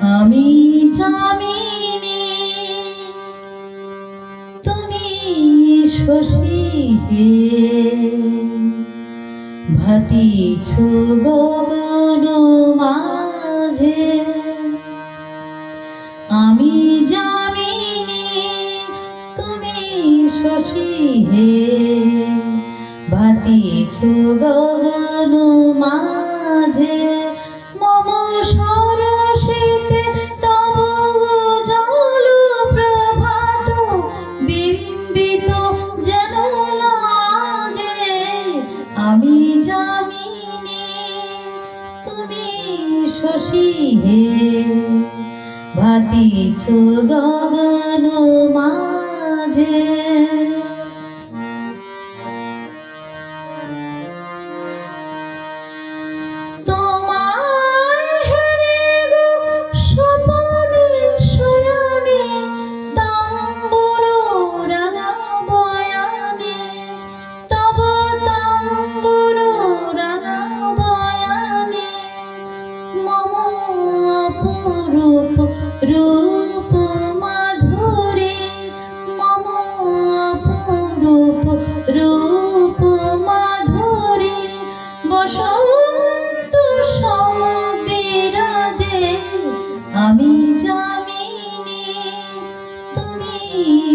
আমি জামিনি, তুমি শশী হে ভাতিছ গগন মাঝে আমি জামিনি, তুমি শশী হে ভাতিছ গগন মাঝে তুমি শশী হে। ভাতিছ গগন মাঝে।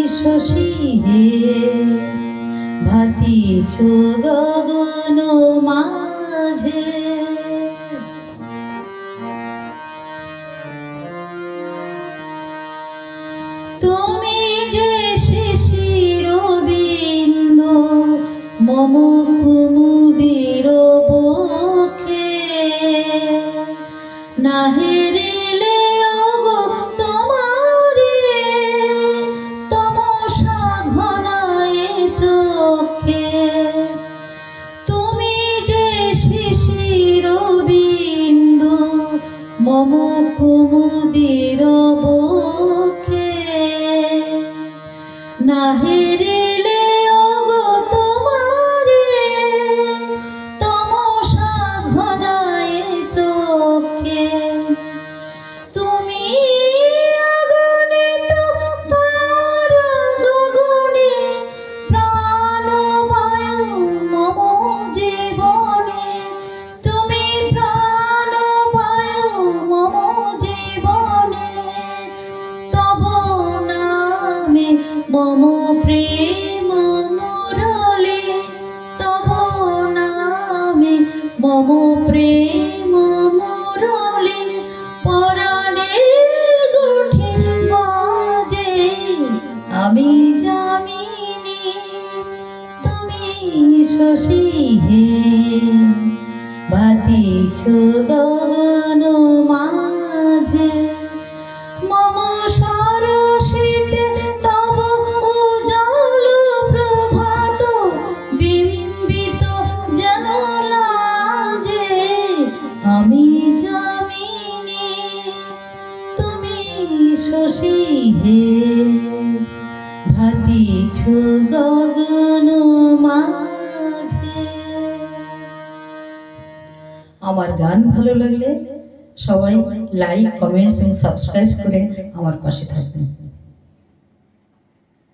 শশী হে। ভাতিছ গগন মাঝে। তুমি যে শিশির বিন্দু মম কুমুদির মম কুমুদির বক্ষে না শশী হে বাতিছ গগন মাঝে। মম সরসিতে তব উজ্জ্বল প্রভাত বিম্বিত যেন লাজে আমি জামিনী তুমি শশী হে ভাতিছ গগন মাঝে। আমার গান ভালো লাগলে সবাই লাইক কমেন্টস এবং সাবস্ক্রাইব করে আমার পাশে থাকবেন।